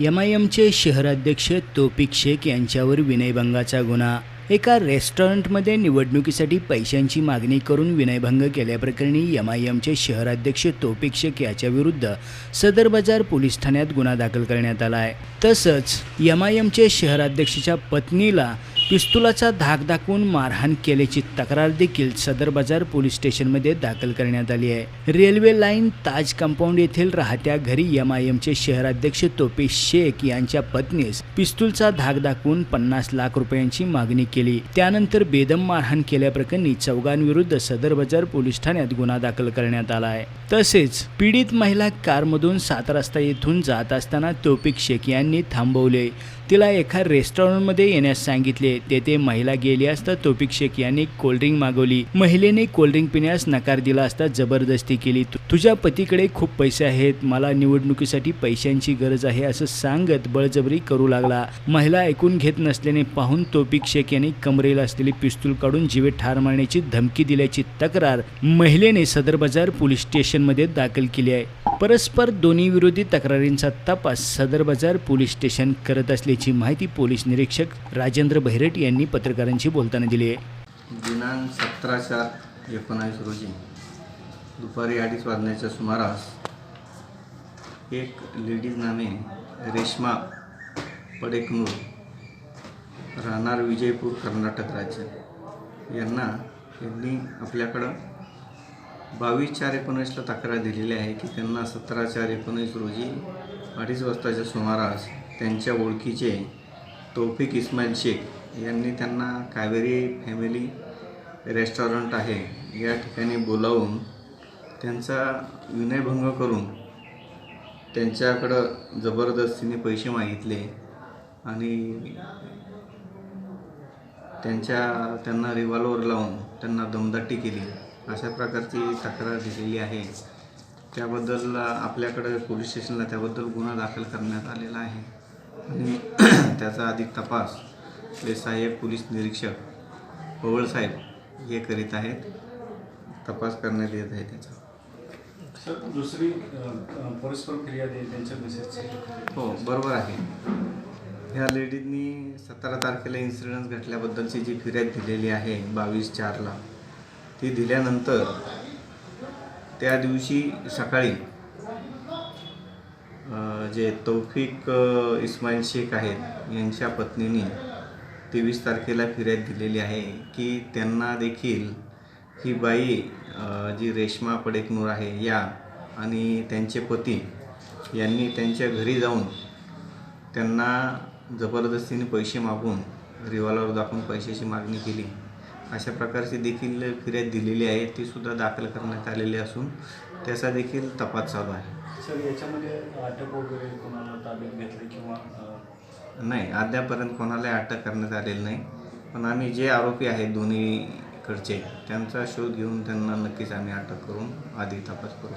M I एमचे शहराध्यक्ष तोपिक शेख यांच्यावर विनयभंगाचा गुन्हा. एका रेस्टॉरंटमध्ये निवडणुकीसाठी पैशांची मागणी करून विनयभंग केल्याप्रकरणी एम आय एमचे शहराध्यक्ष तोपिक शेख याच्याविरुद्ध सदर बाजार पोलीस ठाण्यात गुन्हा दाखल करण्यात आला आहे. तसंच एम आय एमचे शहराध्यक्षाच्या पत्नीला पिस्तुलाचा धाक दाखवून मारहाण केल्याची तक्रार देखील सदर बाजार पोलीस स्टेशनमध्ये दाखल करण्यात आली आहे. रेल्वे लाईन ताज कंपाऊंड येथील राहत्या घरी एम आय एमचे शहराध्यक्ष तोपेश शेख यांच्या पत्नीस पिस्तूलचा धाक दाखवून पन्नास लाख रुपयांची मागणी केली. त्यानंतर बेदम मारहाण केल्याप्रकरणी चौघांविरुद्ध सदर बाजार पोलीस ठाण्यात गुन्हा दाखल करण्यात आला आहे. तसेच पीडित महिला कारमधून सात रस्ता येथून जात असताना तोपिक शेख यांनी थांबवले. तिला एका रेस्टॉरंटमध्ये येण्यास सांगितले. तेथे महिला गेली असता तोपिक शेख यांनी कोल्ड्रिंक मागवली. महिलेने कोल्ड्रिंक पिण्यास नकार दिला असता जबरदस्ती केली. तुझ्या पतीकडे खूप पैसे आहेत. मला निवडणुकीसाठी पैशांची गरज आहे असं सांगत बळजबरी करू लागला. महिला ऐकून घेत नसल्याने पाहून तोपिक शेख यांनी कमरेला असलेली पिस्तूल काढून जीवे ठार मारण्याची धमकी दिल्याची तक्रार महिलेने सदर बाजार पोलीस स्टेशनमध्ये दाखल केली आहे. परस्पर दोन्ही विरोधी तक्रारींचा तपास सदर बाजार पोलीस स्टेशन करत असल्याची माहिती पोलीस निरीक्षक राजेंद्र बहिरट यांनी पत्रकारांशी बोलताना दिली आहे. दिनांक सतरा चार एकोणावीस रोजी दुपारी अडीच वाजण्याच्या सुमारास एक लेडीज नामे रेश्मा पडेकनूर राहणार विजयपूर कर्नाटक राज्य. यांना यांनी आपल्याकडं बावीस चार एकोणीसला तक्रार दिलेली आहे की त्यांना सतरा चार एकोणीस रोजी अडीच वाजताच्या सुमारास त्यांच्या ओळखीचे तौफिक इस्माईल शेख यांनी त्यांना कावेरी फॅमिली रेस्टॉरंट आहे या ठिकाणी बोलावून त्यांचा विनयभंग करून त्यांच्याकडं जबरदस्तीने पैसे मागितले आणि त्यांच्या त्यांना रिव्हॉल्वर लावून त्यांना दमदाटी केली. अशा प्रकारची तक्रार दिलेली आहे. त्याबद्दल आपल्याकडे पोलीस स्टेशनला त्याबद्दल गुन्हा दाखल करण्यात आलेला आहे. आणि त्याचा अधिक तपास आपले सहाय्यक पोलीस निरीक्षक पवळ साहेब हे करीत आहेत. तपास करण्यात येत आहे त्याचा. सर दुसरी परस्पर फिर्याद त्यांच्या मेसेजची हो बरोबर आहे. ह्या लेडीजनी सतरा तारखेला इन्सिडेंट घडल्याबद्दलची जी फिर्याद दिलेली आहे बावीस चारला ती दिल्यानंतर त्या दिवशी सकाळी जे तौफिक इस्माईल शेख आहेत यांच्या पत्नीने तेवीस तारखेला फिर्याद दिलेली आहे की त्यांना देखील ही बाई जी रेश्मा पडेकनूर आहे या आणि त्यांचे पती यांनी त्यांच्या घरी जाऊन त्यांना जबरदस्तीने पैसे मागून रिव्हॉल्वर दाखवून पैशाची मागणी केली. अशा प्रकारची देखील फिर्याद दिलेली आहे. ती सुद्धा दाखल करण्यात आलेली असून त्याचा देखील तपास चालू आहे. सर याच्यामध्ये अटक वगैरे कोणाला ताब्यात घेतलं किंवा नाही अद्यापर्यंत कोणाला अटक करण्यात आलेली नाही. पण आम्ही जे आरोपी आहेत दोन्हीकडचे त्यांचा शोध घेऊन त्यांना नक्कीच आम्ही अटक करून अधिक तपास करू.